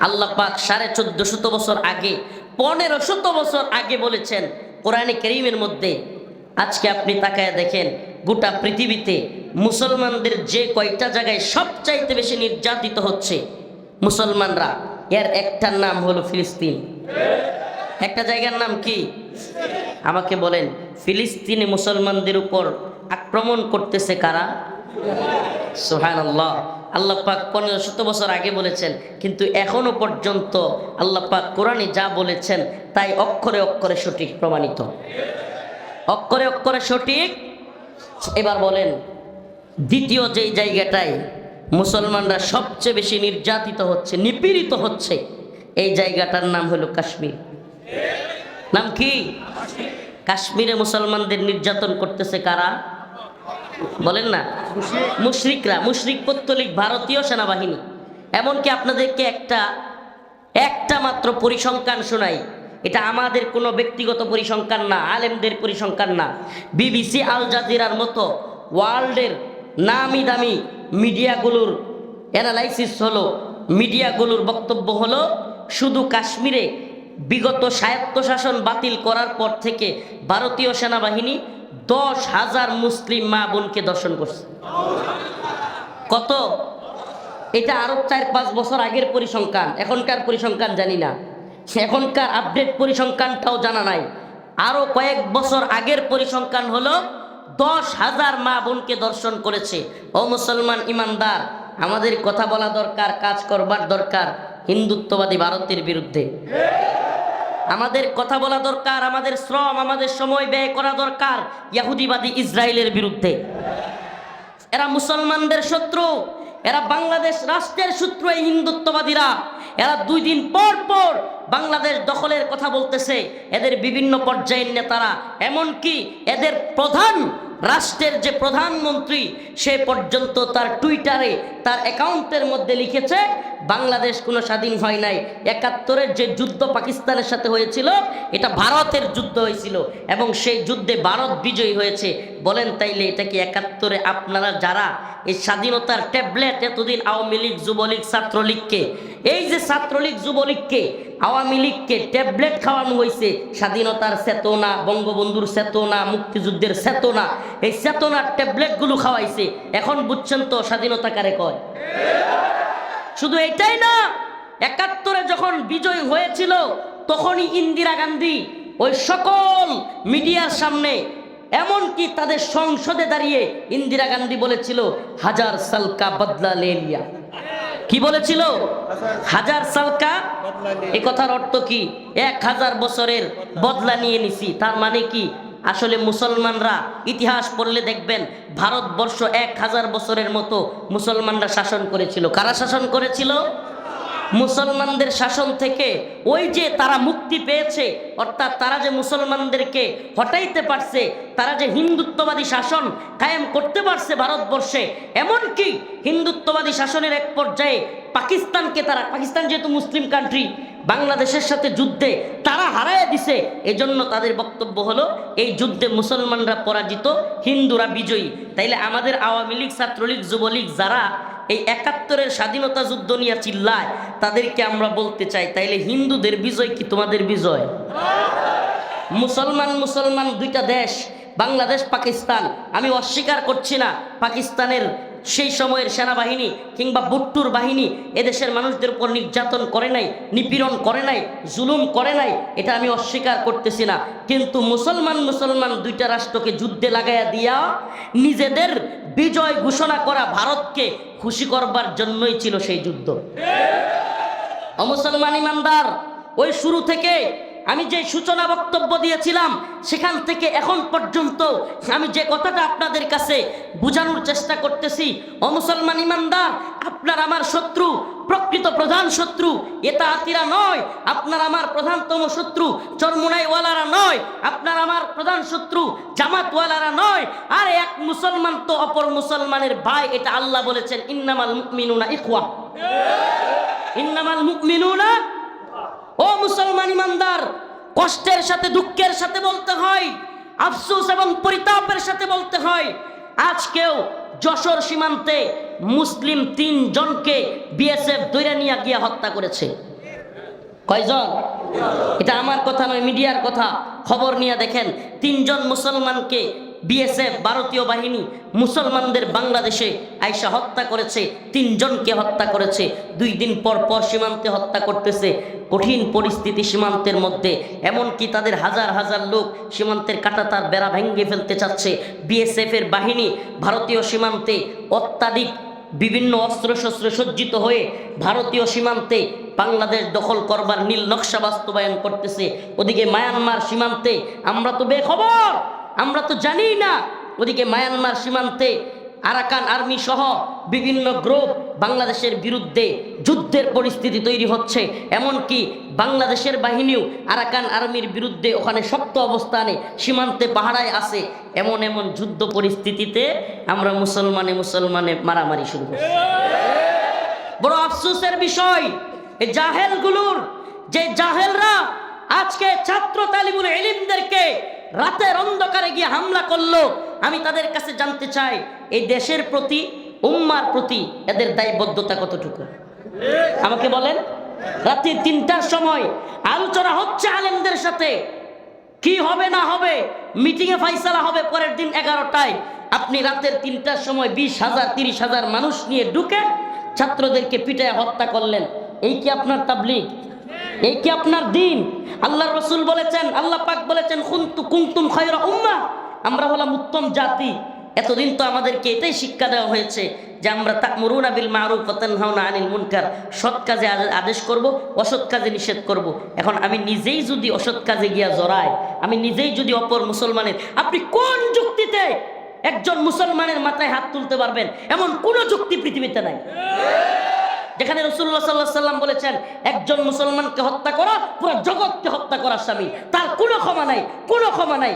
আল্লাহ পাক সাড়ে চোদ্দ শত বছর আগে পনেরো শত বছর আগে বলেছেন, কোরআনে করিমের মধ্যে, আজকে আপনি তাকায় দেখেন, গোটা পৃথিবীতে মুসলমানদের যে কয়টা জায়গায় সবচাইতে বেশি নির্যাতিত হচ্ছে, মুসলমানরা, এর একটার নাম হলো ফিলিস্তিন। একটা জায়গার নাম কি? আমাকে বলেন, ফিলিস্তিনে মুসলমানদের উপর আক্রমণ করতেছে কারা? সোহান আল্লাহ আল্লাহ পাক পনেরো শত বছর আগে বলেছেন, কিন্তু এখনও পর্যন্ত আল্লাহ পাক কোরআনে যা বলেছেন তাই অক্ষরে অক্ষরে সঠিক প্রমাণিত। অক্ষরে অক্ষরে সঠিক। এবার বলেন, দ্বিতীয় যেই জায়গাটায় মুসলমানরা সবচেয়ে বেশি নির্যাতিত হচ্ছে, নিপীড়িত হচ্ছে, এই জায়গাটার নাম হলো কাশ্মীর। নাম কি? কাশ্মীরে মুসলমানদের নির্যাতন করতেছে কারা? বলেন না? মুশরিকরা, মুশরিক পত্তলিক ভারতীয় সেনাবাহিনী। এমনকি আপনাদেরকে একটা একটা মাত্র পরিসংখ্যান শোনাই। এটা আমাদের কোনো ব্যক্তিগত পরিসংখ্যান না, আলেমদের পরিসংখ্যান না। বিবিসি, আল জাজিরার মতো ওয়ার্ল্ডের নামি দামি মিডিয়াগুলোর অ্যানালাইসিস হলো, মিডিয়াগুলোর বক্তব্য হলো, শুধু কাশ্মীরে বিগত স্বায়ত্তশাসন বাতিল করার পর থেকে ভারতীয় সেনাবাহিনী দশ হাজার মুসলিম মা বোনকে দর্শন করছে। কত? এটা আরও চার পাঁচ বছর আগের পরিসংখ্যান, এখনকার পরিসংখ্যান জানি না। এখনকার আপডেট পরিসংখ্যানটাও জানা নাই। আরও কয়েক বছর আগের পরিসংখ্যান হলো দশ হাজার মা বোনকে দর্শন করেছে। ও মুসলমান ইমানদার, আমাদের কথা বলা দরকার, কাজ করবার দরকার, হিন্দুত্ববাদী ভারতের বিরুদ্ধে। আমাদের কথা বলা দরকার, আমাদের শ্রম, আমাদের সময় ব্যয় করা দরকার ইয়াহুদিবাদী ইসরায়েলের বিরুদ্ধে। এরা মুসলমানদের শত্রু, এরা বাংলাদেশ রাষ্ট্রের শত্রু এই হিন্দুত্ববাদীরা। এরা দুই দিন পর পর বাংলাদেশ দখলের কথা বলতেছে। এদের বিভিন্ন পর্যায়ের নেতারা, এমনকি এদের প্রধান রাষ্ট্রের যে প্রধানমন্ত্রী, সে পর্যন্ত তার টুইটারে, তার অ্যাকাউন্টের মধ্যে লিখেছে, বাংলাদেশ কোনো স্বাধীন হয় নাই। একাত্তরের যে যুদ্ধ পাকিস্তানের সাথে হয়েছিল, এটা ভারতের যুদ্ধ হয়েছিল এবং সেই যুদ্ধে ভারত বিজয়ী হয়েছে। বলেন তাইলে, এটা কি একাত্তরে আপনারা যারা এই স্বাধীনতার ট্যাবলেট এতদিন আওয়ামী লীগ, যুবলীগ, ছাত্রলীগকে, এই যে ছাত্রলীগ, যুবলীগকে আওয়ামী লীগকে ট্যাবলেট খাওয়ানো হয়েছে স্বাধীনতার চেতনা, বঙ্গবন্ধুর চেতনা, মুক্তিযুদ্ধের চেতনা, এই চেতনার ট্যাবলেটগুলো খাওয়াইছে। এখন বুঝছেন তো স্বাধীনতা কারে কয়? শুধু এটাই না, একাত্তরে যখন বিজয় হয়েছিল, তখনই ইন্দিরা গান্ধী ওই সকল মিডিয়ার সামনে, এমনকি তাদের সংসদে দাঁড়িয়ে ইন্দিরা গান্ধী বলেছিল, হাজার সালকা বদলা লে লিয়া। কি বলেছিল? হাজার সালকা? এ কথার অর্থ কি? এক হাজার বছরের বদলা নিয়ে নিছি। তার মানে কি? আসলে মুসলমানরা ইতিহাস পড়লে দেখবেন, ভারতবর্ষ এক হাজার বছরের মতো মুসলমানরা শাসন করেছিল। কারা শাসন করেছিল? মুসলমানদের শাসন থেকে ওই যে তারা মুক্তি পেয়েছে, অর্থাৎ তারা যে মুসলমানদেরকে হটাইতে পারছে, তারা যে হিন্দুত্ববাদী শাসন কায়েম করতে পারছে ভারতবর্ষে, এমনকি হিন্দুত্ববাদী শাসনের এক পর্যায়ে পাকিস্তানকে তারা, পাকিস্তান যেহেতু মুসলিম কান্ট্রি বাংলাদেশের সাথে যুদ্ধে তারা হারায় দিছে, এজন্য তাদের বক্তব্য হলো, এই যুদ্ধে মুসলমানরা পরাজিত, হিন্দুরা বিজয়ী। তাইলে আমাদের আওয়ামী লীগ, ছাত্রলীগ, যুবলীগ, যারা এই একাত্তরের স্বাধীনতা যুদ্ধ নিয়ে চিল্লায়, তাদেরকে আমরা বলতে চাই, তাইলে হিন্দুদের বিজয় কি তোমাদের বিজয়? মুসলমান মুসলমান, দুইটা দেশ, বাংলাদেশ, পাকিস্তান। আমি অস্বীকার করছি না পাকিস্তানের সেই সময়ের সেনাবাহিনী কিংবা বুট্টুর বাহিনী এদেশের মানুষদের উপর নির্যাতন করে নাই, নিপীড়ন করে নাই, জুলুম করে নাই, এটা আমি অস্বীকার করতেছি না। কিন্তু মুসলমান মুসলমান দুইটা রাষ্ট্রকে যুদ্ধে লাগাইয়া দিয়া নিজেদের বিজয় ঘোষণা করা ভারতকে খুশি করবার জন্যই ছিল সেই যুদ্ধ। অমুসলমান ইমানদার, ওই শুরু থেকে আমি যে সূচনা বক্তব্য দিয়েছিলাম, সেখান থেকে এখন পর্যন্ত আমি যে কথাটা আপনাদের কাছে বোঝানোর চেষ্টা করতেছি অমুসলমান ইমানদার, আপনার আমার শত্রু, প্রকৃত প্রধান শত্রু, এটা আতিরা নয়, আপনার আমার প্রধানতম শত্রু, চরমুনাইওয়ালারা নয়, আপনার আমার প্রধান শত্রু, জামাতওয়ালারা নয়, আর এক মুসলমান তো অপর মুসলমানের ভাই, এটা আল্লাহ বলেছেন, ইন্নামাল মুমিনুনা ইখওয়া। ইন্নামাল মুমিনুনা ও মুসলমান ইমানদার, কষ্টের সাথে, দুঃখের সাথে বলতে হয়, আফসোস এবং পরিতাপের সাথে বলতে হয়, আজকেও যশোর সীমান্তে মুসলিম তিনজনকে বিএসএফ দৈরা নিয়ে গিয়ে হত্যা করেছে। কয়জন? এটা আমার কথা নয়, মিডিয়ার কথা। খবর নিয়ে দেখেন, তিনজন মুসলমানকে বিএসএফ, ভারতীয় বাহিনী, মুসলমানদের বাংলাদেশে আইসা হত্যা করেছে, তিনজনকে হত্যা করেছে। দুই দিন পর পর সীমান্তে হত্যা করতেছে। কঠিন পরিস্থিতি সীমান্তের মধ্যে। এমনকি তাদের হাজার হাজার লোক সীমান্তের কাটাতার বেড়া ভেঙে ফেলতে চাচ্ছে। বিএসএফ এর বাহিনী ভারতীয় সীমান্তে অত্যাধিক বিভিন্ন অস্ত্রশস্ত্রে সজ্জিত হয়ে ভারতীয় সীমান্তে বাংলাদেশ দখল করবার নীল নকশা বাস্তবায়ন করতেছে। ওদিকে মায়ানমার সীমান্তে আমরা তো বেখবর! আমরা তো জানি না। ওদিকে মায়ানমার সীমান্তে আরাকান আর্মি সহ বিভিন্ন গ্রুপ বাংলাদেশের বিরুদ্ধে যুদ্ধের পরিস্থিতি তৈরি হচ্ছে। এমনকি বাংলাদেশের বাহিনীও আরাকান আর্মির বিরুদ্ধে ওখানে শক্ত অবস্থানে সীমান্তে পাহারায় আছে। এমন এমন যুদ্ধ পরিস্থিতিতে আমরা মুসলমানে মুসলমানে মারামারি শুরু করছি। বড় আফসোসের বিষয়, এই জাহেলগুলোর যে জাহেলরা আজকে ছাত্র তালিমুল এলিমদেরকে রাতের অন্ধকারে গিয়ে হামলা করল, আমি তাদের কাছে জানতে চাই, এই দেশের প্রতি, উম্মার প্রতি এদের দায়বদ্ধতা কতটুকু? আমাকে বলেন, রাত্রি তিনটার সময় আলোচনা হচ্ছে আলেমদের সাথে, কি হবে না হবে মিটিংয়ে ফাইসালা হবে পরের দিন এগারোটায়। আপনি রাতের তিনটার সময় বিশ হাজার, তিরিশ হাজার মানুষ নিয়ে ঢুকে ছাত্রদেরকে পিটায় হত্যা করলেন। এই কি আপনার তাবলিগ? এই কি আপনার দিন? আল্লাহ রসুল বলেছেন, আল্লাহ পাক বলেছেন কুন্তু কুন্তুম খয়রা উম্মা। আমরা হলাম উত্তম জাতি। এতদিন তো আমাদেরকে এটাই শিক্ষা দেওয়া হয়েছে যে আমরা তাকমুরুনা বিল মারুফ তানহাউনা আনিল মুনকার। সৎ কাজে আদেশ করব, অসৎ কাজে নিষেধ করব। এখন আমি নিজেই যদি অসৎ কাজে গিয়া জড়াই, আমি নিজেই যদি অপর মুসলমানের, আপনি কোন যুক্তিতে একজন মুসলমানের মাথায় হাত তুলতে পারবেন? এমন কোন যুক্তি পৃথিবীতে নাই। যেখানে রসুল্লাহ সাল্লাহ সাল্লাম বলেছেন, একজন মুসলমানকে হত্যা করা, পুরো জগৎকে হত্যা করার স্বামী। তার কোনো ক্ষমা নাই, কোনো ক্ষমা নাই।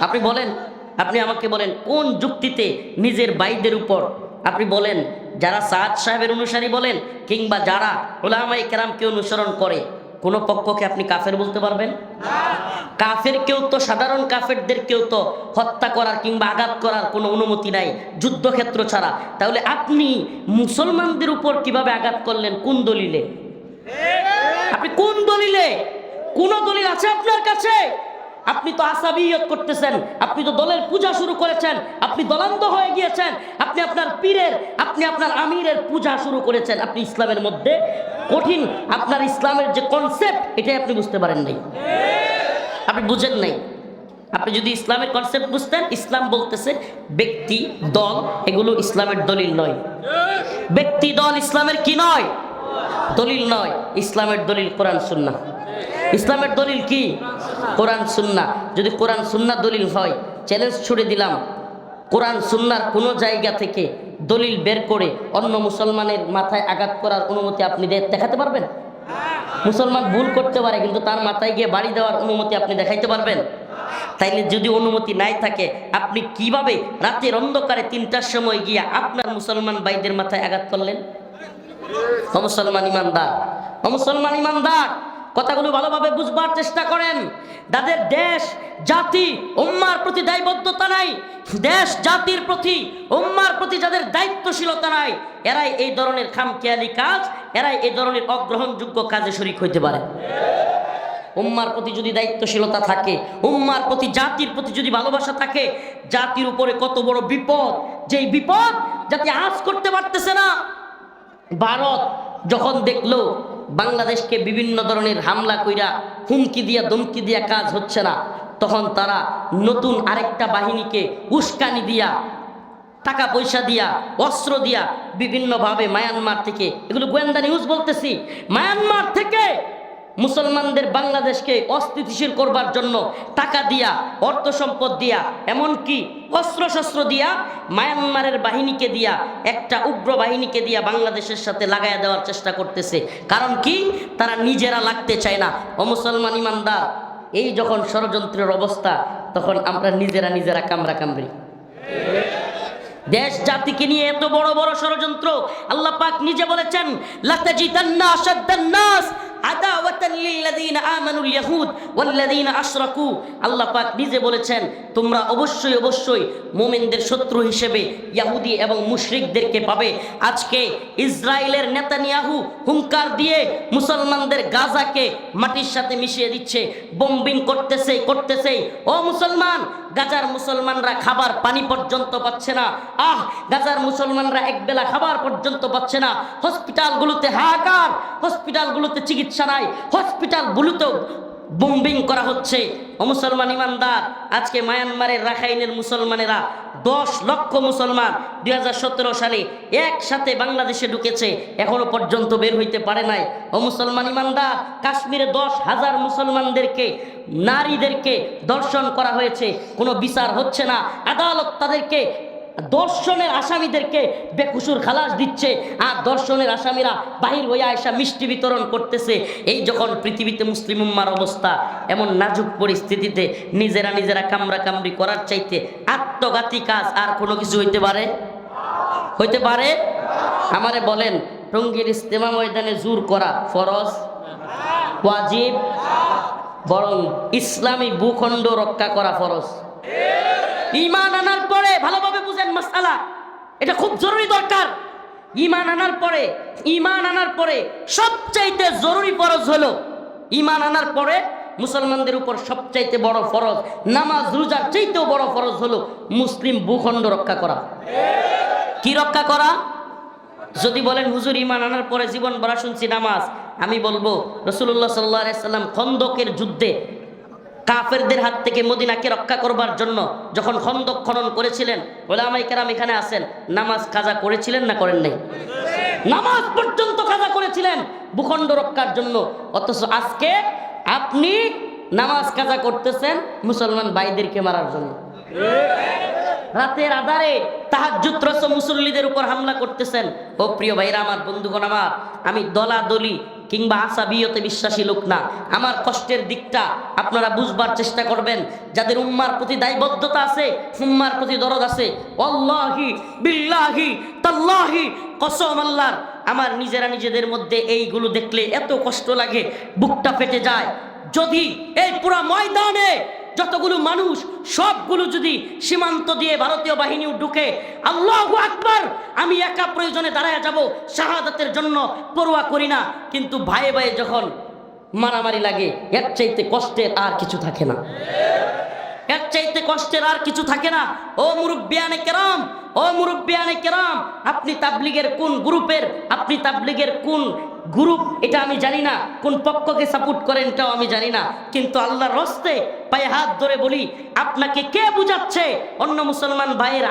আপনি বলেন, আপনি আমাকে বলেন, কোন যুক্তিতে নিজের বাইদের উপর আপনি বলেন, যারা সাদ সাহেবের অনুসারী বলেন, কিংবা যারা ওলামাই কেরামকে অনুসরণ করে কোনো পক্ষকে আপনি কাফের বলতে পারবেন? কাফের কেউ তো, সাধারণ কাফেরদের কেউ তো হত্যা করার কিংবা আঘাত করার কোনো অনুমতি নাই, যুদ্ধক্ষেত্র ছাড়া। তাহলে আপনি মুসলমানদের উপর কীভাবে আঘাত করলেন? কোন দলিলে? আপনি কোন দলিলে? কোন দলিল আছে আপনার কাছে? আপনি তো আসাবিয়ত করতেছেন, আপনি তো দলের পূজা শুরু করেছেন, আপনি দলান্ত হয়ে গিয়েছেন, আপনি আপনার পীরের, আপনি আপনার আমিরের পূজা শুরু করেছেন। আপনি ইসলামের মধ্যে কঠিন, আপনার ইসলামের যে কনসেপ্ট এটাই আপনি বুঝতে পারেন নাই। আপনি বুঝেন নাই। আপনি যদি ইসলামের কনসেপ্ট বুঝতেন, ইসলাম বলতেছে ব্যক্তি, দল, এগুলো ইসলামের দলিল নয়। ব্যক্তি, দল ইসলামের কি নয়? দলিল নয়। ইসলামের দলিল কোরআন সুন্না ইসলামের দলিল কি? কোরআন, সুন্না। যদি কোরআন, সুন্না দলিল হয় চ্যালেঞ্জ ছুড়ে দিলাম। কোরআন, সুন্নার কোনো জায়গা থেকে দলিল বের করে অন্য মুসলমানের মাথায় আঘাত করার অনুমতি আপনি দেখাতে পারবেন? মুসলমান ভুল করতে পারে, কিন্তু তার মাথায় গিয়ে বাড়ি দেওয়ার অনুমতি আপনি দেখাইতে পারবেন? তাইলে যদি অনুমতি নাই থাকে, আপনি কীভাবে রাতের অন্ধকারে তিনটার সময় গিয়ে আপনার মুসলমান ভাইদের মাথায় আঘাত করলেন? মুসলমান ইমানদার। মুসলমান ইমানদার! কথাগুলো ভালোভাবে বুঝবার চেষ্টা করেন। তাদের দেশ, জাতি, উম্মার প্রতি দায়বদ্ধতা নাই। দেশ, জাতির প্রতি, উম্মার প্রতি যাদের দায়িত্বশীলতা নাই, এরাই এই ধরনের খামখেয়ালি কাজ, এরাই এই ধরনের অগ্রহণযোগ্য কাজে শরিক হইতে পারে। উম্মার প্রতি যদি দায়িত্বশীলতা থাকে, উম্মার প্রতি, জাতির প্রতি যদি ভালোবাসা থাকে, জাতির উপরে কত বড় বিপদ। যেই বিপদ জাতি আজ করতে পারতেছে না, ভারত যখন দেখল বাংলাদেশকে বিভিন্ন ধরনের হামলা কইরা হুমকি দিয়া, ধমকি দিয়া কাজ হচ্ছে না। তখন তারা নতুন আরেকটা বাহিনীকে উস্কানি দিয়া, টাকা পয়সা দিয়া, অস্ত্র দিয়া, বিভিন্নভাবে মায়ানমার থেকে, এগুলো গোয়েন্দা নিউজ বলতেছি, মায়ানমার থেকে মুসলমানদের বাংলাদেশকে অস্থিতিশীল করবার জন্য টাকা দিয়া, অর্থ সম্পদ দিয়া, এমনকি অস্ত্রশস্ত্র দিয়া, মায়ানমারের বাহিনীকে দিয়া, একটা উগ্র বাহিনীকে দিয়া বাংলাদেশের সাথে লাগাইয়া দেওয়ার চেষ্টা করতেছে। কারণ কি? তারা নিজেরা লাগতে চায় না। ও মুসলমান ইমানদার, এই যখন ষড়যন্ত্রের অবস্থা, তখন আমরা নিজেরা নিজেরা কামরা কামড়ি দেশ জাতিকে নিয়ে এত বড় বড় ষড়যন্ত্র, আল্লাহ পাক নিজে বলেছেন, লাতাজিদান্না আশাদ্দান নিজে বলেছেন, তোমরা অবশ্যই অবশ্যই মুমিনদের শত্রু হিসেবে ইয়াহুদি এবং মুশরিকদেরকে পাবে। আজকে ইসরায়েলের নেতানিয়াহু হুঙ্কার দিয়ে মুসলমানদের গাজাকে মাটির সাথে মিশিয়ে দিচ্ছে, বোম্বিং করতেছে করতেছে। ও মুসলমান, গাজার মুসলমানরা খাবার পানি পর্যন্ত পাচ্ছে না। আহ, গাজার মুসলমানরা একবেলা খাবার পর্যন্ত পাচ্ছে না। হসপিটালগুলোতে হাহাকার, হসপিটালগুলোতে চিকিৎসা নাই হসপিটালগুলোতেও বোম্বিং করা হচ্ছে। মুসলমান ইমানদার, আজকে মায়ানমারের রাখাইনের মুসলমানেরা দশ লক্ষ মুসলমান দু হাজার সতেরো সালে একসাথে বাংলাদেশে ঢুকেছে, এখনও পর্যন্ত বের হইতে পারে নাই। ও মুসলমান ইমানদার, কাশ্মীরে দশ হাজার মুসলমানদেরকে, নারীদেরকে দর্শন করা হয়েছে, কোনো বিচার হচ্ছে না। আদালত তাদেরকে দর্শনের আসামিদেরকে বেকুসুর খালাস দিচ্ছে। আর দর্শনের আসামিরা বাহির হইয়া এসা মিষ্টি বিতরণ করতেছে। এই যখন পৃথিবীতে মুসলিম উম্মার অবস্থা এমন নাজুক পরিস্থিতিতে নিজেরা নিজেরা কামরা কামড়ি করার চাইতে আত্মঘাতী কাজ আর কোনো কিছু হইতে পারে? হইতে পারে? আমারে বলেন, টঙ্গীর ইস্তেমা ময়দানে জোর করা ফরজ? ওয়াজিব? বরং ইসলামী ভূখণ্ড রক্ষা করা ফরজ। ইমান আনার পরে ভালোভাবে বুঝেন মাসালা। এটা খুব জরুরি দরকার। ইমান আনার পরে, ইমান আনার পরে সবচাইতে জরুরি ফরজ হলো, ইমান আনার পরে মুসলমানদের উপর সবচাইতে বড় ফরজ, নামাজ, রোজার চাইতেও বড় ফরজ হলো মুসলিম ভূখণ্ড রক্ষা করা। কি রক্ষা করা? যদি বলেন, হুজুর, ইমান আনার পরে জীবন ভরা শুনছি নামাজ। আমি বলব রসুল্লাহ সাল্লাহ সাল্লাম খন্দকের যুদ্ধে কাফেরদের হাত থেকে মদিনাকে রক্ষা করবার জন্য যখন খন্দক খনন করেছিলেন, ওলামাই কেরাম এখানে আসেন নামাজ কাজা করেছিলেন না করেন নাই? নামাজ পর্যন্ত কাজা করেছিলেন, ভূখণ্ড রক্ষার জন্য। অথচ আজকে আপনি নামাজ কাজা করতেছেন মুসলমান ভাইদেরকে মারার জন্য। রাতের আধারে তাহাজ্জুদ রস মুসল্লিদের উপর হামলা করতেছেন। ও প্রিয় ভাইরা, আমার বন্ধুগণ আমার, আমি দলাদলি কিংবা আসাবিয়তে বিশ্বাসী লোক না। আমার কষ্টের দিকটা আপনারা বুঝবার চেষ্টা করবেন। যাদের উম্মার প্রতি দায়বদ্ধতা আছে, উম্মার প্রতি দরদ আছে অল্লাহি বিল্লাহি, তাল্লাহি, কসম আল্লাহর। আমার নিজেরা নিজেদের মধ্যে এইগুলো দেখলে এত কষ্ট লাগে, বুকটা ফেটে যায়। যদি এই পুরা ময়দানে যতগুলো মানুষ, সবগুলো যদি সীমান্ত দিয়ে ভারতীয় বাহিনী ঢুকে, আল্লাহ আকবার, আমি একা প্রয়োজনে দাঁড়ায় যাব, শাহাদাতের জন্য পরোয়া করি না। কিন্তু ভাই ভাই যখন মারামারি লাগে, এর চাইতে কষ্টের আর কিছু থাকে না। এর চাইতে কষ্টের আর কিছু থাকে না। ও মুরব্বিয়ানে কেরাম, ও মুরব্বিয়ানে কেরাম, আপনি তাবলিগের কোন গ্রুপের, আপনি তাবলিগের কোন গ্রুপ, এটা আমি জানি না। কোন পক্ষকে সাপোর্ট করেন, এটাও আমি জানি না। কিন্তু আল্লাহর রস্তে পায়ে হাত ধরে বলি, আপনাকে কে বুঝাচ্ছে? অন্য মুসলমান ভাইয়ের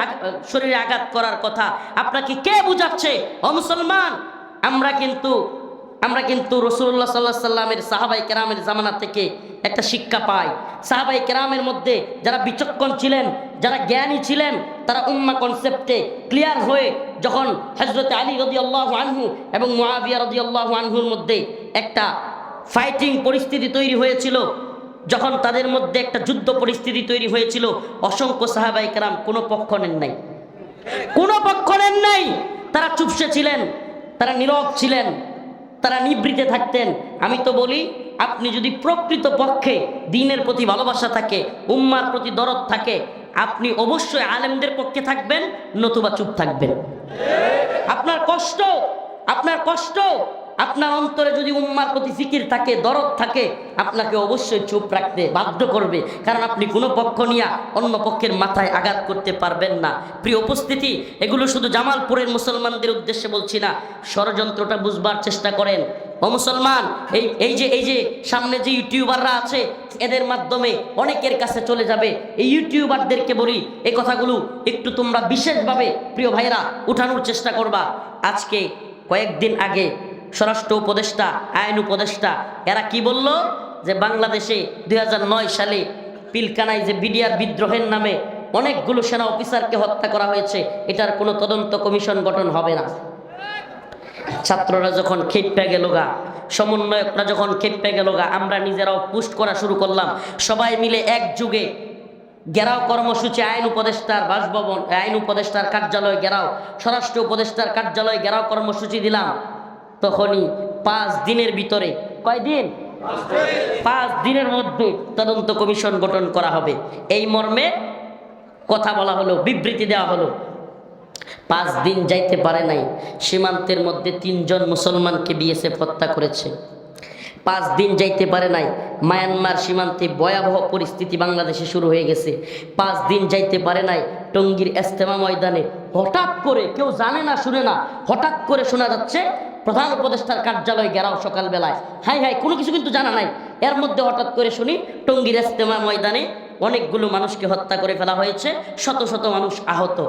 শরীরে আঘাত করার কথা, আপনাকে কে বুঝাচ্ছে? ও মুসলমান, আমরা কিন্তু আমরা কিন্তু রসুল্লাহ সাল্লাহ সাল্লামের সাহাবাই কেরামের জামানা থেকে একটা শিক্ষা পায়। সাহাবাই কেরামের মধ্যে যারা বিচক্ষণ ছিলেন, যারা জ্ঞানী ছিলেন, তারা উম্মা কনসেপ্টে ক্লিয়ার হয়ে যখন হজরত আলী রদি আল্লাহ আনহু এবং মহাবিয়া রদি আল্লাহ আনহুর মধ্যে একটা ফাইটিং পরিস্থিতি তৈরি হয়েছিল, যখন তাদের মধ্যে একটা যুদ্ধ পরিস্থিতি তৈরি হয়েছিল, অসংখ্য সাহাবাই কেরাম কোনো পক্ষ নেন নাই। কোনো পক্ষ নেন নাই। তারা চুপসে ছিলেন, তারা নীরব ছিলেন। তারা নিবৃতে থাকতেন। আমি তো বলি, আপনি যদি প্রকৃত পক্ষে দিনের প্রতি ভালোবাসা থাকে, উম্মার প্রতি দরদ থাকে, আপনি অবশ্যই আলেমদের পক্ষে থাকবেন, নতুবা চুপ থাকবেন। আপনার কষ্ট আপনার কষ্ট আপনার অন্তরে যদি উম্মার প্রতি ফিকির থাকে, দরদ থাকে, আপনাকে অবশ্যই চুপ রাখতে বাধ্য করবে। কারণ আপনি কোনো পক্ষ নিয়ে অন্য পক্ষের মাথায় আঘাত করতে পারবেন না। প্রিয় উপস্থিতি, এগুলো শুধু জামালপুরের মুসলমানদের উদ্দেশ্যে বলছি না। ষড়যন্ত্রটা বুঝবার চেষ্টা করেন। ও মুসলমান, এই এই যে এই যে সামনে যে ইউটিউবাররা আছে, এদের মাধ্যমে অনেকের কাছে চলে যাবে। এই ইউটিউবারদেরকে বলি এই কথাগুলো একটু তোমরা বিশেষভাবে প্রিয় ভাইরা উঠানোর চেষ্টা করবা। আজকে কয়েকদিন আগে স্বরাষ্ট্র উপদেষ্টা, আইন উপদেষ্টা, এরা কি বলল? যে বাংলাদেশে দু হাজার নয় সালে পিলকানায় যে বিডিআর বিদ্রোহের নামে অনেকগুলো সেনা অফিসারকে হত্যা করা হয়েছে, এটার কোনো তদন্ত কমিশন গঠন হবে না। ছাত্ররা যখন খেপে গেল গা, সমন্বয়করা যখন খেপে গেল গা, আমরা নিজেরাও পুষ্ট করা শুরু করলাম। সবাই মিলে এক যুগে গেরাও কর্মসূচি, আইন উপদেষ্টার বাসভবন, আইন উপদেষ্টার কার্যালয় গেরাও স্বরাষ্ট্র উপদেষ্টার কার্যালয় গেরাও কর্মসূচি দিলাম। তখনই পাঁচ দিনের ভিতরে কয়দিন পাঁচ দিনের মধ্যে তদন্ত কমিশন গঠন করা হবে। এই মর্মে কথা বলা হলো, বিবৃতি দেওয়া হলো। পাঁচ দিন যাইতে পারে নাই, সীমান্তের মধ্যে তিনজন মুসলমানকে বিএসএফ হত্যা করেছে। পাঁচ দিন যাইতে পারে নাই, মায়ানমার সীমান্তে ভয়াবহ পরিস্থিতি বাংলাদেশে শুরু হয়ে গেছে। পাঁচ দিন যাইতে পারে নাই, টঙ্গীর এস্তেমা ময়দানে হঠাৎ করে, কেউ জানে না, শুনে না, হঠাৎ করে শোনা যাচ্ছে প্রধান উপদেষ্টার কার্যালয় গেরাও সকালবেলায়। হাই হাই, কোনো কিছু কিন্তু জানা নাই। এর মধ্যে হঠাৎ করে শুনি, টঙ্গীর এস্তেমা ময়দানে অনেকগুলো মানুষকে হত্যা করে ফেলা হয়েছে, শত শত মানুষ আহত।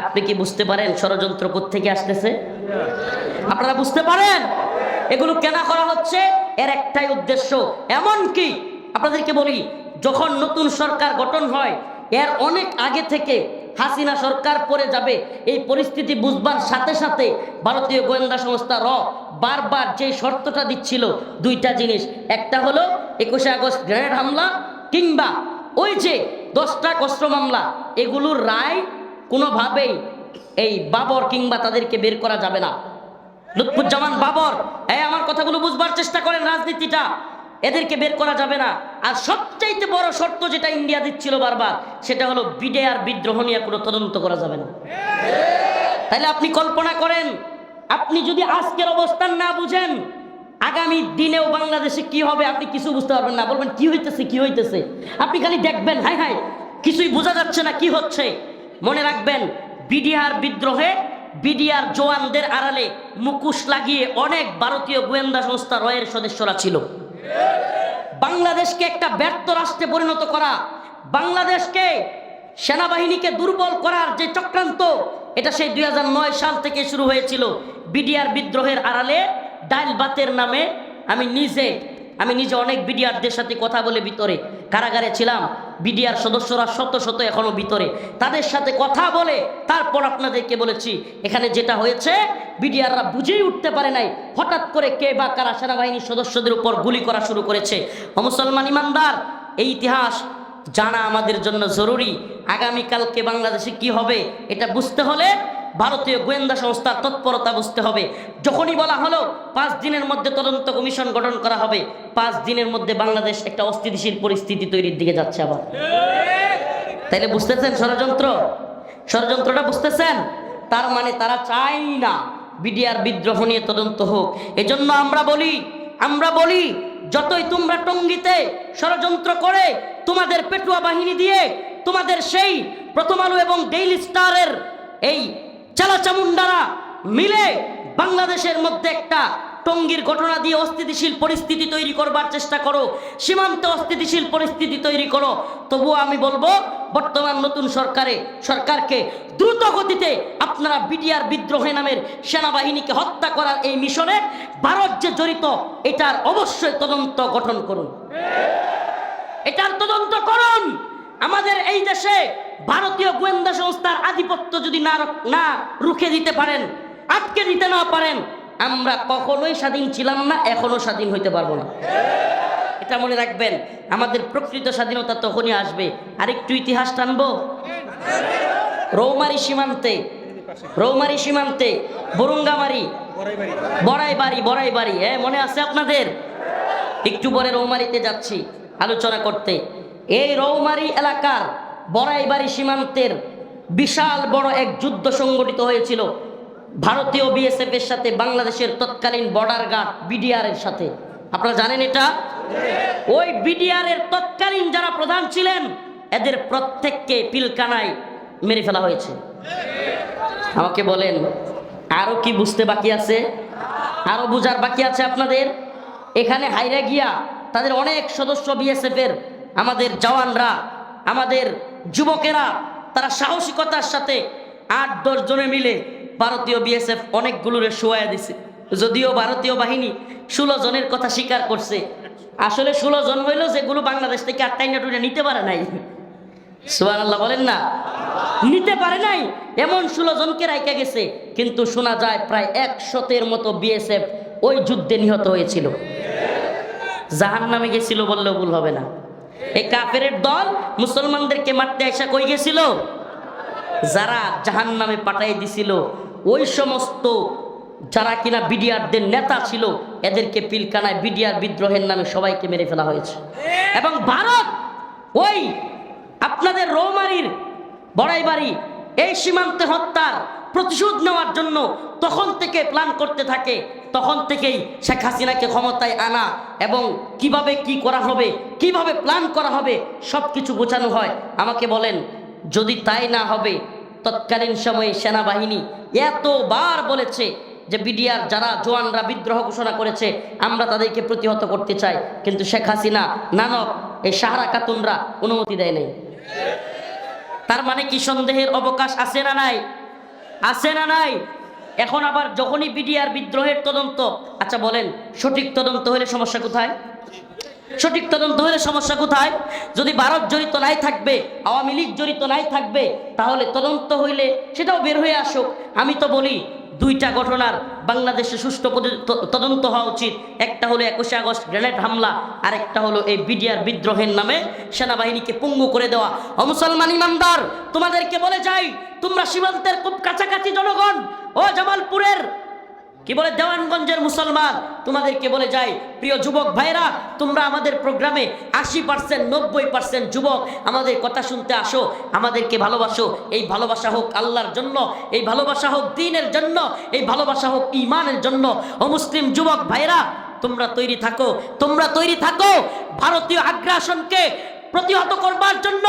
আপনি কি বুঝতে পারেন ষড়যন্ত্র থেকে আসতেছে? আপনারা বুঝতে পারেন? এগুলো কেনা করা হচ্ছে, এর একটাই উদ্দেশ্য। এমন কি আপনাদেরকে বলি, যখন নতুন সরকার গঠন হয়, এর অনেক আগে থেকে হাসিনা সরকার পরে যাবে, এই পরিস্থিতি বুঝবার সাথে সাথে ভারতীয় গোয়েন্দা সংস্থা র বারবার যে শর্তটা দিচ্ছিল দুইটা জিনিস। একটা হলো একুশে আগস্ট গ্রেনেড হামলা কিংবা ওই যে দশটা কষ্ট মামলা, এগুলোর রায় কোনোভাবেই এই বাবর কিংবা তাদেরকে বের করা যাবে না। লুৎফুজ্জামান বাবর, এই আমার কথাগুলো বুঝবার চেষ্টা করেন রাজনীতিটা। এদেরকে বের করা যাবে না। আর সবচাইতে বড় শর্ত যেটা ইন্ডিয়া দিচ্ছিল বারবার, সেটা হলো বিডেআর বিদ্রোহ নিয়ে কোনো তদন্ত করা যাবে না। তাহলে আপনি কল্পনা করেন, আপনি যদি আজকের অবস্থান না বুঝেন, আগামী দিনেও বাংলাদেশে কি হবে আপনি কিছু বুঝতে পারবেন না। বলবেন, কি হইতেছে কি হইতেছে? আপনি খালি দেখবেন হাই হাই কিছুই বোঝা যাচ্ছে না, কি হচ্ছে? মনে রাখবেন বিডিআর বিদ্রোহে বিডিআর জওয়ানদের আড়ালে মুকুশ লাগিয়ে অনেক ভারতীয় গোয়েন্দা সংস্থা রয়ের সদস্যরা ছিল। বাংলাদেশকে একটা ব্যর্থ রাষ্ট্রে পরিণত করা, বাংলাদেশকে সেনাবাহিনীকে দুর্বল করার যে চক্রান্ত, এটা সেই দুই হাজার নয় সাল থেকে শুরু হয়েছিল। বিডিআর বিদ্রোহের আড়ালে ডাইল বাতের নামে আমি নিজে আমি নিজে অনেক বিডিআরদের সাথে কথা বলে ভিতরে কারাগারে ছিলাম। বিডিআর সদস্যরা শত শত এখনও ভিতরে। তাদের সাথে কথা বলে তারপর আপনাদেরকে বলেছি, এখানে যেটা হয়েছে, বিডিআররা বুঝেই উঠতে পারে নাই হঠাৎ করে কে বা কারা সেনাবাহিনীর সদস্যদের উপর গুলি করা শুরু করেছে। মুসলমান ইমানদার, এই ইতিহাস জানা আমাদের জন্য জরুরি। আগামীকালকে বাংলাদেশে কি হবে, এটা বুঝতে হলে ভারতীয় গোয়েন্দা সংস্থার তৎপরতা বুঝতে হবে। যখনই বলা হলো পাঁচ দিনের মধ্যে তদন্ত কমিশন গঠন করা হবে, পাঁচ দিনের মধ্যে বাংলাদেশ একটা অস্থিতিশীল পরিস্থিতি তৈরির দিকে যাচ্ছে আবার। তাইলে বুঝতেছেন ষড়যন্ত্র? ষড়যন্ত্রটা বুঝতেছেন? তার মানে তারা চাই না বিডিআর বিদ্রোহ নিয়ে তদন্ত হোক। এজন্য আমরা বলি আমরা বলি, যতই তোমরা টঙ্গিতে ষড়যন্ত্র করে তোমাদের পেটুয়া বাহিনী দিয়ে তোমাদের সেই প্রথম আলো এবং ডেইলি স্টারের এই চালাচামুন্ডারা মিলে বাংলাদেশের মধ্যে একটা টঙ্গীর ঘটনা দিয়ে অস্থিতিশীল পরিস্থিতি তৈরি করবার চেষ্টা করো, সীমান্তে অস্থিতিশীল পরিস্থিতি তৈরি করো। তবুও আমি বলব, বর্তমান নতুন সরকারে, সরকারকে দ্রুত গতিতে আপনারা বিডিআর বিদ্রোহে নামের সেনাবাহিনীকে হত্যা করার এই মিশনে ভারত যে জড়িত, এটার অবশ্যই তদন্ত গঠন করুন। এটার তদন্ত করুন! আমাদের এই দেশে ভারতীয় গোয়েন্দা সংস্থার আধিপত্য যদি না না রুখে দিতে পারেন, আটকে দিতে না পারেন, আমরা কখনোই স্বাধীন ছিলাম না, এখনও স্বাধীন হইতে পারব না। এটা মনে রাখবেন, আমাদের প্রকৃত স্বাধীনতা তখনই আসবে। আরেকটু ইতিহাস টানবো? রৌমারি সীমান্তে রৌমারি সীমান্তে, বরুঙ্গামারি বড়াই বাড়ি বড়াই বাড়ি হ্যাঁ মনে আছে আপনাদের? একটু পরে রৌমারিতে যাচ্ছি, আলোচনা করতে। এই রৌমারি এলাকার বড়াইবাড়ি সীমান্তের বিশাল বড় এক যুদ্ধ সংগঠিত হয়েছিল ভারতীয় বিএসএফ এর সাথে বাংলাদেশের তৎকালীন বর্ডার গার্ড বিডিআর এর সাথে। আপনারা জানেন এটা? ওই বিডিআর এর তৎকালীন যারা প্রধান ছিলেন, এদের প্রত্যেককে পিলকানায় মেরে ফেলা হয়েছে। আমাকে বলেন, আরও কি বুঝতে বাকি আছে? আরও বুঝার বাকি আছে আপনাদের? এখানে হাইরা গিয়া তাদের অনেক সদস্য বিএসএফ এর আমাদের জওয়ানরা, আমাদের যুবকেরা, তারা সাহসিকতার সাথে আট, দশ জনে মিলে ভারতীয় বিএসএফ অনেকগুলোরে শোয়া দিছে। যদিও ভারতীয় বাহিনী ষোলো জনের কথা স্বীকার করছে। আসলে ষোলো জন হইল যেগুলো বাংলাদেশ থেকে আটটাই নেটুরে নিতে পারে নাই। সুবান আল্লাহ বলেন না? নিতে পারে নাই। এমন ষোলো জনকে রাইকা গেছে, কিন্তু শোনা যায় প্রায় একশতের মতো বিএসএফ ওই যুদ্ধে নিহত হয়েছিল। জাহান নামে গেছিল বললেও ভুল হবে না। এই কাফের দল মুসলমানদেরকে মারতে আসা কই গেছিল? যারা জাহান নামে পাঠাই দিছিল। ওই সমস্ত যারা কিনা বিডিআরদের নেতা ছিল, এদেরকে পিলকানায় বিডিআর বিদ্রোহের নামে সবাইকে মেরে ফেলা হয়েছে। এবং ভারত ওই আপনাদের রৌমারির বড়াইবাড়ি, এই সীমান্তে হত্যার প্রতিশোধ নেওয়ার জন্য তখন থেকে প্ল্যান করতে থাকে। তখন থেকেই শেখ হাসিনাকে ক্ষমতায় আনা এবং কীভাবে কি করা হবে, কীভাবে প্ল্যান করা হবে সব কিছু বোঝানো হয়। আমাকে বলেন, যদি তাই না হবে, তৎকালীন সময়ে সেনাবাহিনী এতবার বলেছে যে বিডিআর যারা জোয়ানরা বিদ্রোহ ঘোষণা করেছে, আমরা তাদেরকে প্রতিহত করতে চাই। কিন্তু শেখ হাসিনা, নানক, এই সাহারা খাতুনরা অনুমতি দেয় নাই। তার মানে কি সন্দেহের অবকাশ আছে না নাই? আছে না নাই? এখন আবার যখনই বিডিআর বিদ্রোহের তদন্ত আচ্ছা বলেন, সঠিক তদন্ত হলে সমস্যা কোথায়? সঠিক তদন্ত হলে সমস্যা কোথায়? যদি ভারত জড়িত নাই থাকবে, আওয়ামী লীগ জড়িত নাই থাকবে, তাহলে তদন্ত হইলে সেটাও বের হয়ে আসুক। আমি তো বলি দুইটা ঘটনার বাংলাদেশে সুষ্ঠু তদন্ত হওয়া উচিত। একটা হলো একুশে আগস্ট গ্রেনেড হামলা আর একটা হলো এই বিডিআর বিদ্রোহের নামে সেনাবাহিনীকে পঙ্গু করে দেওয়া। ও মুসলমান ইমানদার, তোমাদেরকে বলে যাই, তোমরা সীমান্তের খুব কাছাকাছি জনগণ, ও জামালপুরের কি বলে দেওয়ানগঞ্জের মুসলমান? তোমাদেরকে বলে যাই, প্রিয় যুবক ভাইরা তোমরা আমাদের প্রোগ্রামে আশি পার্সেন্ট, নব্বই পার্সেন্ট যুবক আমাদের কথা শুনতে আসো, আমাদেরকে ভালোবাসো। এই ভালোবাসা হোক আল্লাহর জন্য, এই ভালোবাসা হোক দিনের জন্য, এই ভালোবাসা হোক ইমানের জন্য। ও মুসলিম যুবক ভাইরা তোমরা তৈরি থাকো, তোমরা তৈরি থাকো। ভারতীয় আগ্রাসনকে প্রতিহত করবার জন্য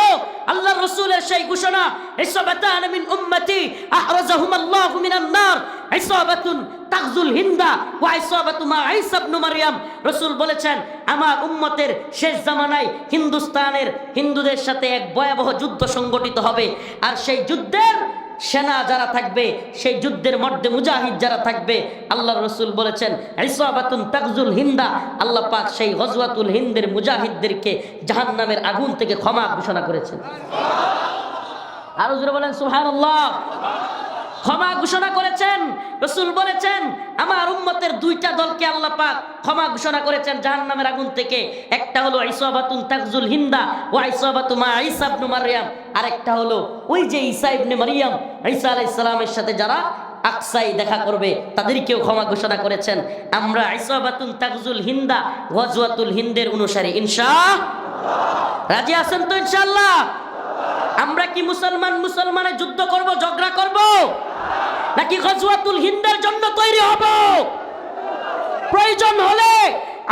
আল্লাহ রসুলের সেই ঘোষণা ইসাবাতান মিন উম্মতি আহরাজাহুম আল্লাহু মিনান নার ইসাবাতুন তাগজুল হিন্দা ওয়া ইসাবাতু মা ঈসা ইবনে মারইয়াম রাসূল বলেছেন, আমার উম্মতের শেষ জামানায় হিন্দুস্তানের হিন্দুদের সাথে এক ভয়াবহ যুদ্ধ সংগঠিত হবে, আর সেই যুদ্ধের সেনা যারা থাকবে, সেই যুদ্ধের মধ্যে মুজাহিদ যারা থাকবে আল্লাহ রসুল বলেছেন, ইসাবাতুন তাকজুল হিন্দা আল্লাহ পাক সেই হজওয়াতুল হিন্দের মুজাহিদদেরকে জাহান নামের আগুন থেকে ক্ষমা ঘোষণা করেছেন। আরও জোরে বলেন, সুবহানাল্লাহ। ক্ষমা ঘোষণা করেছেন, রসুল বলেছেন, আমার উম্মতের দুইটা দলকে আল্লাহ পাক ক্ষমা ঘোষণা করেছেন জাহান নামের আগুন থেকে। একটা হলো ইসাবাতুন তাকজুল হিন্দা ও ইসাবাতু মা ঈসা ইবনে মারইয়াম। আরেকটা হলো ওই যে ঈসা ইবনে ঈসা আলাইহিস সালামের সাথে যারা আকসাই দেখা করবে, তাদেরকেও ক্ষমা ঘোষণা করেছেন। আমরা ইসাবাতুন তাকজুল হিন্দা, গজওয়াতুল হিন্দের অনুসারে ইনশা রাজি আছেন তো ইনশাআল্লাহ? আমরা কি মুসলমান মুসলমানের যুদ্ধ করব, ঝগড়া করব? নাকি গজওয়াতুল হিন্দের জন্য তৈরি হব? প্রয়োজন হলে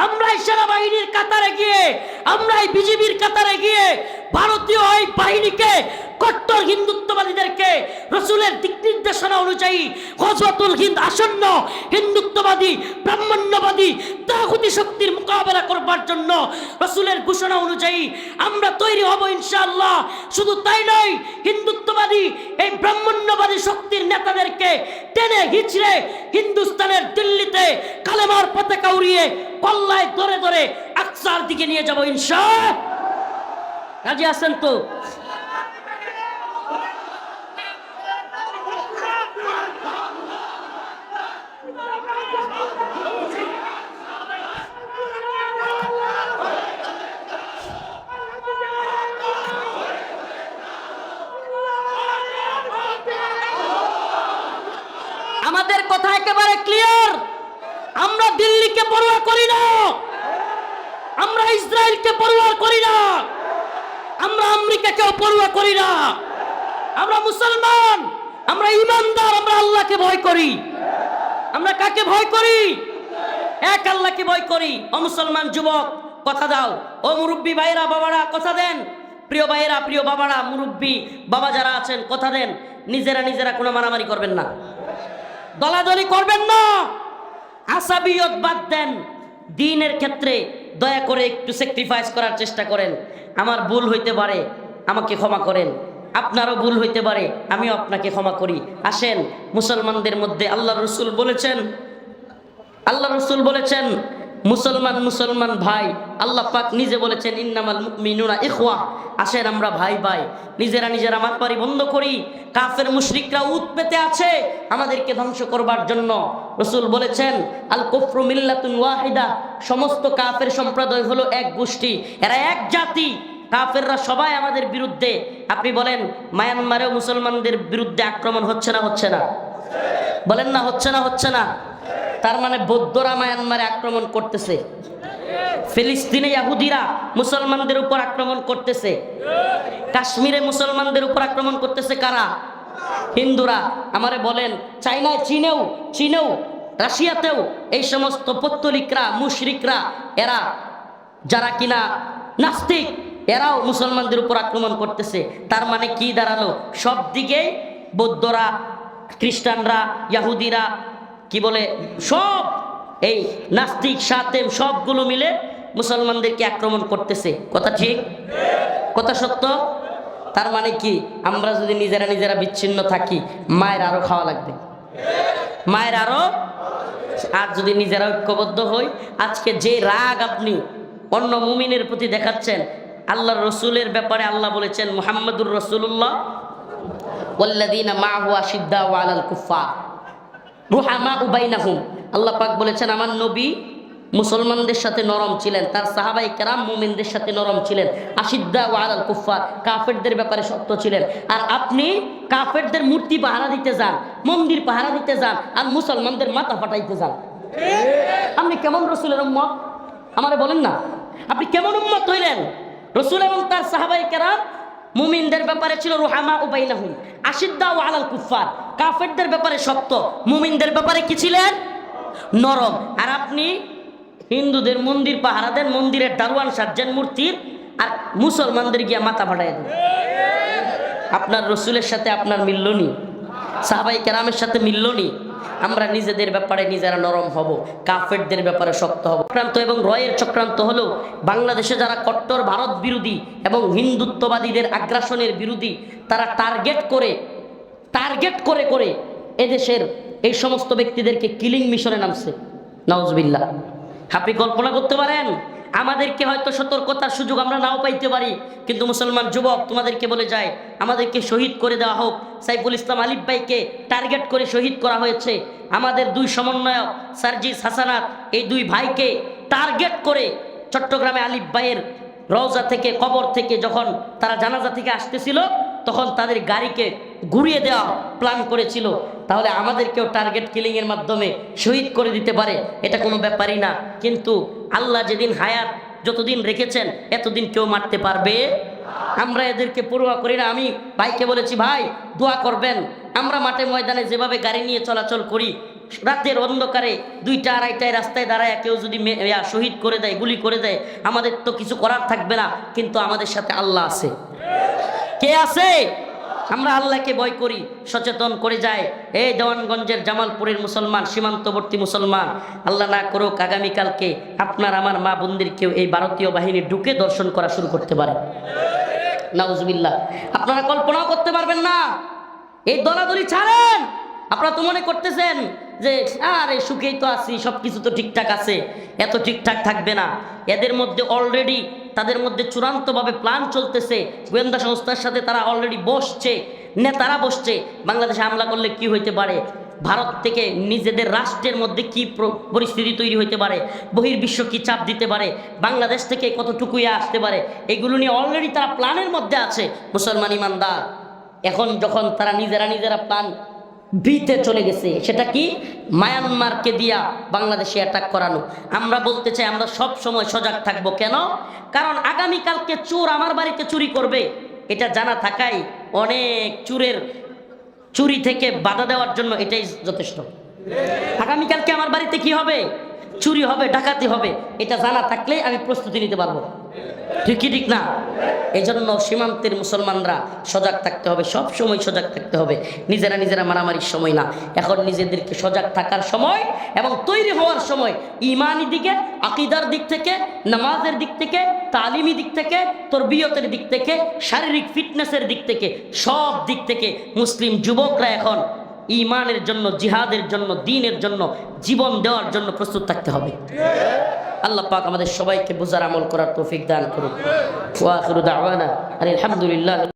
আমরাই সেনাবাহিনীর কাতারে গিয়ে, আমরাই বিজেপির কাতারে গিয়ে ভারতীয় ওই বাহিনীকে, কট্টর হিন্দুত্ববাদীদেরকে, রসুলের দিক নির্দেশনা অনুযায়ী গজওয়াতুল হিন্দ আসন্ন হিন্দুত্ববাদী, ব্রাহ্মণ্যবাদী তাহুতি শক্তির মোকাবেলা করবার জন্য রসুলের ঘোষণা অনুযায়ী আমরা তৈরি হব ইনশাআল্লাহ। শুধু তাই নয়, হিন্দুত্ববাদী, এই ব্রাহ্মণ্যবাদী শক্তির নেতাদেরকে টেনে হিচড়ে হিন্দুস্তানের দিল্লিতে কালেমার পতাকা উড়িয়ে কল্লায় ধরে ধরে আকসার দিকে নিয়ে যাব ইনশা রাজি আছেন তো? আমাদের কথা একেবারে ক্লিয়ার আমরা দিল্লিকে পরোয়া করি না। আমরা ইসরায়েলকে পরোয়া করি না। আমরা আমেরিকাকেও পরোয়া করি না। আমরা মুসলমান, আমরা ইমানদার, আমরা আল্লাহকে ভয় করি। আমরা কাকে ভয় করি? এক আল্লাহকে ভয় করি। ও মুসলমান যুবক, কথা দাও। ও মুরব্বী ভাইরা বাবারা, কথা দেন। প্রিয় ভাইয়েরা, প্রিয় বাবারা, মুরব্বী, বাবা যারা আছেন, কথা দেন। নিজেরা নিজেরা কোনো মারামারি করবেন না। দলাদলি করবেন না। আসাবিয়ত বাদ দেন। দিনের ক্ষেত্রে দয়া করে একটু স্যাক্রিফাইস করার চেষ্টা করেন। আমার ভুল হইতে পারে, আমাকে ক্ষমা করেন। আপনারও ভুল হইতে পারে, আমিও আপনাকে ক্ষমা করি। আসেন, মুসলমানদের মধ্যে আল্লাহ রসুল বলেছেন আল্লাহ রসুল বলেছেন মুসলমান মুসলমান ভাই, আল্লাহ পাক নিজে বলেছেন, ইন্নামাল মিনুরা ইখওয়া। আসেন আমরা ভাই ভাই, নিজেরা নিজেরা মাতবাড়ি বন্ধ করি। কাফের, মুশরিকরা উত পেতে আছে আমাদেরকে ধ্বংস করবার জন্য। রসুল বলেছেন, আল কুফরু মিল্লাতুন ওয়াহিদা। সমস্ত কাফের সম্প্রদায় হলো এক গোষ্ঠী। এরা এক জাতি। কাফেররা সবাই আমাদের বিরুদ্ধে। আপনি বলেন, মায়ানমারেও মুসলমানদের বিরুদ্ধে আক্রমণ হচ্ছে না হচ্ছে না? বলেন না, হচ্ছে না হচ্ছে না। তার মানে বৌদ্ধরা মায়ানমারে আক্রমণ করতেছে। ফিলিস্তিনে ইয়াহুদিরা মুসলমানদের উপর আক্রমণ করতেছে। কাশ্মীরে মুসলমানদের উপর আক্রমণ করতেছে কারা? হিন্দুরা। আমারে বলেন, চাইনায় চীনেও চীনেও, রাশিয়াতেও এই সমস্ত পত্তলিকরা, মুশরিকরা, এরা যারা কিনা নাস্তিক, এরাও মুসলমানদের উপর আক্রমণ করতেছে। তার মানে কি দাঁড়াল? সব দিকেই বৌদ্ধরা, খ্রিস্টানরা, ইয়াহুদিরা কি বলে? সব এই নাস্তিক, সাতেম সবগুলো মিলে মুসলমানদেরকে আক্রমণ করতেছে। কথা ঠিক? কথা সত্য? তার মানে কি? আমরা যদি নিজেরা নিজেরা বিচ্ছিন্ন থাকি, মায়ের আরও খাওয়া লাগবে। মায়ের আরও? আর যদি নিজেরা ঐক্যবদ্ধ হই, আজকে যে রাগ আপনি অন্য মুমিনের প্রতি দেখাচ্ছেন আল্লাহ রসুলের ব্যাপারে আল্লাহ বলেছেন, মুহাম্মদুর রসুল্লাহ ওয়াল্লাদিনা মা হুয়া সিদ্ধা ওয়ালাল কুফা রুহামা উবাইনাহুম আল্লাহ পাক বলেছেন, আমার নবী মুসলমানদের সাথে নরম ছিলেন, তার সাহাবাই কেরাম মুমিনদের সাথে নরম ছিলেন, আশিদ্দা ওয়ালাল কুফার কাফেরদের ব্যাপারে শক্ত ছিলেন। আর আপনি কাফেরদের মূর্তি পাহারা দিতে যান, মন্দির পাহারা দিতে যান, আর মুসলমানদের মাথা ফাটাইতে যান। আপনি কেমন রসুলের উম্মত? আমারে বলেন না। আপনি কেমন উম্মত হইলেন? রসুল এবং তার সাহাবাই কেরাম মুমিনদের ব্যাপারে ছিল রুহামা উবাইনাহুম আশিদ্দা ও আলাল কুফার কাফেরদের ব্যাপারে শক্ত। মুমিনদের ব্যাপারে কি ছিলেন? নরম। আর আপনি হিন্দুদের মন্দির পাহারা দেন মন্দিরের দারোয়ান সাজ্জান মূর্তির আর মুসলমানদের গিয়া মাথা ফাটাই দেন। আপনার রসুলের সাথে আপনার মিললনি সাহাবাই কেরামের সাথে মিললনি আমরা নিজেদের ব্যাপারে নিজেরা নরম হব, কাফেরদের ব্যাপারে শক্ত হব। চক্রান্ত এবং রয়ের চক্রান্ত হলো বাংলাদেশে যারা কট্টর ভারত বিরোধী এবং হিন্দুত্ববাদীদের আগ্রাসনের বিরোধী, তারা টার্গেট করে টার্গেট করে করে এদেশের এই সমস্ত ব্যক্তিদেরকে কিলিং মিশনে নামছে। নওয়াজবিল্লা আপনি কল্পনা করতে পারেন আমাদেরকে হয়তো সতর্কতার সুযোগ আমরা নাও পাইতে পারি, কিন্তু মুসলমান যুবক তোমাদেরকে বলে যায়, আমাদেরকে শহীদ করে দেওয়া হোক। সাইফুল ইসলাম আলিফ ভাইকে টার্গেট করে শহীদ করা হয়েছে। আমাদের দুই সমন্বয়ক সার্জিস হাসানাত, এই দুই ভাইকে টার্গেট করে চট্টগ্রামে আলিফ ভাইয়ের রওজা থেকে, কবর থেকে যখন তারা জানাজা থেকে আসতেছিল, তখন তাদের গাড়িকে ঘুরিয়ে দেওয়া প্ল্যান করেছিল, তাহলে আমাদেরকেও টার্গেট কিলিংয়ের মাধ্যমে শহীদ করে দিতে পারে, এটা কোনো ব্যাপারই না। কিন্তু আল্লাহ যেদিন হায়াত যতদিন রেখেছেন, এতদিন কেউ মারতে পারবে? আমরা এদেরকে পড়ুয়া করি না। আমি ভাইকে বলেছি, ভাই, দোয়া করবেন। আমরা মাঠে ময়দানে যেভাবে গাড়ি নিয়ে চলাচল করি, রাতের অন্ধকারে দুইটা আড়াইটায় রাস্তায় দাঁড়ায় কেউ যদি শহীদ করে দেয়, গুলি করে দেয়, আমাদের তো কিছু করার থাকবে না। কিন্তু আমাদের সাথে আল্লাহ আছে। কে আছে? আমরা আল্লাহকে বয় করি, সচেতন করে যায়। এই দেওয়ানগঞ্জের জামালপুরের মুসলমান, সীমান্তবর্তী মুসলমান, আল্লাহ না করুক আগামীকালকে আপনার, আমার মা বোনদেরকেও এই ভারতীয় বাহিনী ঢুকে দর্শন করা শুরু করতে পারে। নাউজবিল্লা আপনারা কল্পনাও করতে পারবেন না। এই দলাদলি ছাড়েন। আপনারা তো মনে করতেছেন যে, আরে সুখেই তো আছি সব কিছু তো ঠিকঠাক আছে। এত ঠিকঠাক থাকবে না। এদের মধ্যে অলরেডি তাদের মধ্যে চূড়ান্তভাবে প্ল্যান চলতেছে। গোয়েন্দা সংস্থার সাথে তারা অলরেডি বসছে, নেতারা বসছে। বাংলাদেশে হামলা করলে কি হইতে পারে? ভারত থেকে নিজেদের রাষ্ট্রের মধ্যে কি পরিস্থিতি তৈরি হইতে পারে? বহির্বিশ্ব কি চাপ দিতে পারে? বাংলাদেশ থেকে কতটুকুই আসতে পারে? এগুলো নিয়ে অলরেডি তারা প্ল্যানের মধ্যে আছে, মুসলমান ইমানদার। এখন যখন তারা নিজেরা নিজেরা প্ল্যান বিতে চলে গেছে। সেটা কি? মায়ানমারকে দিয়া বাংলাদেশে অ্যাটাক করানো। আমরা বলতে চাই আমরা সব সময় সজাগ থাকব। কেন? কারণ আগামীকালকে চোর আমার বাড়িতে চুরি করবে। এটা জানা থাকাই অনেক চুরের চুরি থেকে বাধা দেওয়ার জন্য এটাই যথেষ্ট। আগামীকালকে আমার বাড়িতে কি হবে? চুরি হবে, ডাকাতি হবে। এটা জানা থাকলেই আমি প্রস্তুতি নিতে পারব। ঠিক কি ঠিক না? এই জন্য সীমান্তের মুসলমানরা সজাগ থাকতে হবে সব সময় সজাগ থাকতে হবে। নিজেরা নিজেরা মারামারির সময় না। এখন নিজেদেরকে সজাগ থাকার সময় এবং তৈরি হওয়ার সময় ইমানি দিকে, আকিদার দিক থেকে, নামাজের দিক থেকে, তালিমি দিক থেকে, তরবিয়তের দিক থেকে, শারীরিক ফিটনেসের দিক থেকে, সব দিক থেকে মুসলিম যুবকরা এখন ইমানের জন্য, জিহাদের জন্য, দিনের জন্য, জীবন দেওয়ার জন্য প্রস্তুত থাকতে হবে। আল্লাহ পাক আমাদের সবাইকে বোঝার আমল করার তৌফিক দান করুন আলহামদুলিল্লাহ